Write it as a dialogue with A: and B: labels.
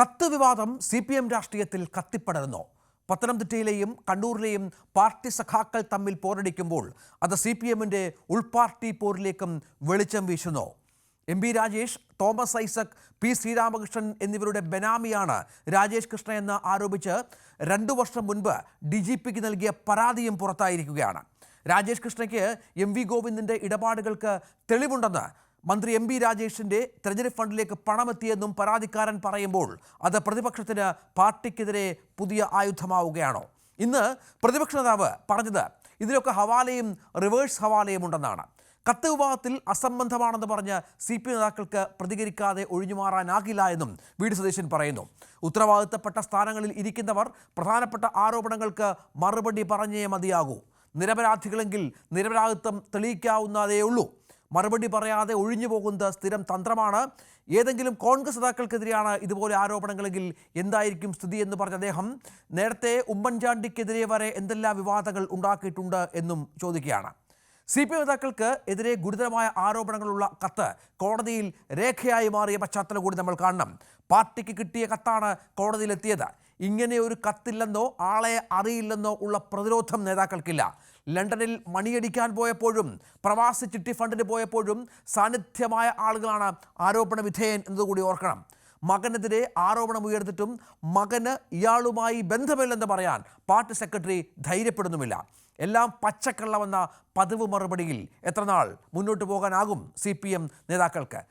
A: കത്ത് വിവാദം C P M രാഷ്ട്രീയത്തിൽ കത്തിപ്പടരുന്നു. പത്തനംതിട്ടയിലെയും കണ്ണൂരിലെയും പാർട്ടി സഖാക്കൾ തമ്മിൽ പോരടിക്കുമ്പോൾ അത് സി പി എമ്മിന്റെ ഉൾപാർട്ടി പോരിലേക്കും വെളിച്ചം വീശുന്നു. M P Rajesh Thomas Isaac P Sreeramakrishnan എന്നിവരുടെ ബെനാമിയാണ് രാജേഷ് കൃഷ്ണ എന്ന് ആരോപിച്ച് രണ്ടു വർഷം മുൻപ് ഡി ജി പിക്ക് നൽകിയ പരാതിയും പുറത്തായിരിക്കുകയാണ്. രാജേഷ് കൃഷ്ണയ്ക്ക് എം വി ഗോവിന്ദിന്റെ ഇടപാടുകൾക്ക് തെളിവുണ്ടെന്ന് മന്ത്രി എം ബി രാജേഷിന്റെ തെരഞ്ഞെടുപ്പ് ഫണ്ടിലേക്ക് പണമെത്തിയെന്നും പരാതിക്കാരൻ പറയുമ്പോൾ അത് പ്രതിപക്ഷത്തിന് പാർട്ടിക്കെതിരെ പുതിയ ആയുധമാവുകയാണോ? ഇന്ന് പ്രതിപക്ഷ നേതാവ് പറഞ്ഞത് ഇതിലൊക്കെ ഹവാലയും റിവേഴ്സ് ഹവാലയും ഉണ്ടെന്നാണ്. കത്ത് വിവാഹത്തിൽ അസംബന്ധമാണെന്ന് പറഞ്ഞ് സി പി നേതാക്കൾക്ക് പ്രതികരിക്കാതെ ഒഴിഞ്ഞുമാറാനാകില്ല എന്നും വി ഡി സതീശൻ പറയുന്നു. ഉത്തരവാദിത്തപ്പെട്ട സ്ഥാനങ്ങളിൽ ഇരിക്കുന്നവർ പ്രധാനപ്പെട്ട ആരോപണങ്ങൾക്ക് മറുപടി പറഞ്ഞേ മതിയാകൂ. നിരപരാധികളെങ്കിൽ നിരപരാധിത്വം തെളിയിക്കാവുന്നതേ ഉള്ളൂ മറുപടി പറയാതെ ഒഴിഞ്ഞു പോകുന്നത് സ്ഥിരം തന്ത്രമാണ്. ഏതെങ്കിലും കോൺഗ്രസ് നേതാക്കൾക്കെതിരെയാണ് ഇതുപോലെ ആരോപണങ്ങളെങ്കിൽ എന്തായിരിക്കും സ്ഥിതി എന്ന് പറഞ്ഞ അദ്ദേഹം നേരത്തെ ഉമ്മൻചാണ്ടിക്കെതിരെ വരെ എന്തെല്ലാം വിവാദങ്ങൾ ഉണ്ടാക്കിയിട്ടുണ്ട് എന്നും ചോദിക്കുകയാണ്. സി പി നേതാക്കൾക്ക് എതിരെ ഗുരുതരമായ ആരോപണങ്ങളുള്ള കത്ത് കോടതിയിൽ രേഖയായി മാറിയ പശ്ചാത്തലം കൂടി നമ്മൾ കാണണം. പാർട്ടിക്ക് കിട്ടിയ കത്താണ് കോടതിയിലെത്തിയത്. ഇങ്ങനെ ഒരു കത്തില്ലെന്നോ ആളെ അറിയില്ലെന്നോ ഉള്ള പ്രതിരോധം നേതാക്കൾക്കില്ല. ലണ്ടനിൽ മണിയടിക്കാൻ പോയപ്പോഴും പ്രവാസി ചിട്ടി ഫണ്ടിന് പോയപ്പോഴും സാന്നിധ്യമായ ആളുകളാണ് ആരോപണ വിധേയൻ എന്നതുകൂടി ഓർക്കണം. മകനെതിരെ ആരോപണം ഉയർന്നിട്ടും മകന് ഇയാളുമായി ബന്ധമില്ലെന്ന് പറയാൻ പാർട്ടി സെക്രട്ടറി ധൈര്യപ്പെടുന്നുമില്ല. എല്ലാം പച്ചക്കള്ളമെന്ന പതിവ് മറുപടിയിൽ എത്ര നാൾ മുന്നോട്ട് പോകാനാകും സി പി എം നേതാക്കൾക്ക്?